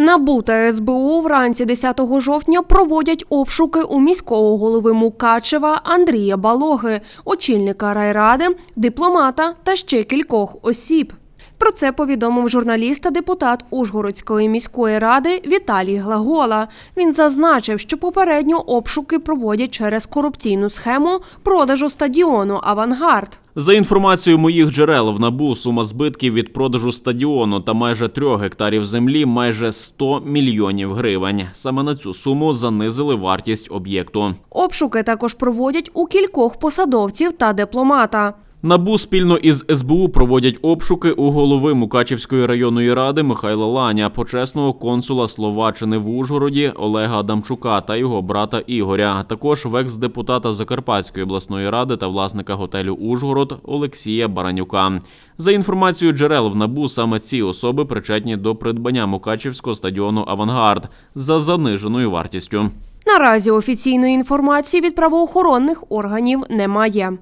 НАБУ та СБУ вранці 10 жовтня проводять обшуки у міського голови Мукачева Андрія Балоги, очільника райради, дипломата та ще кількох осіб. Про це повідомив журналіст та депутат Ужгородської міської ради Віталій Глагола. Він зазначив, що попередньо обшуки проводять через корупційну схему продажу стадіону Авангард. За інформацією моїх джерел в НАБУ, сума збитків від продажу стадіону та майже трьох гектарів землі майже 100 мільйонів гривень. Саме на цю суму занизили вартість об'єкту. Обшуки також проводять у кількох посадовців та дипломата. НАБУ спільно із СБУ проводять обшуки у голови Мукачівської районної ради Михайла Ланя, почесного консула Словаччини в Ужгороді Олега Адамчука та його брата Ігоря, а також в екс-депутата Закарпатської обласної ради та власника готелю Ужгород Олексія Баранюка. За інформацією джерел в НАБУ, саме ці особи причетні до придбання Мукачівського стадіону Авангард за заниженою вартістю. Наразі офіційної інформації від правоохоронних органів немає.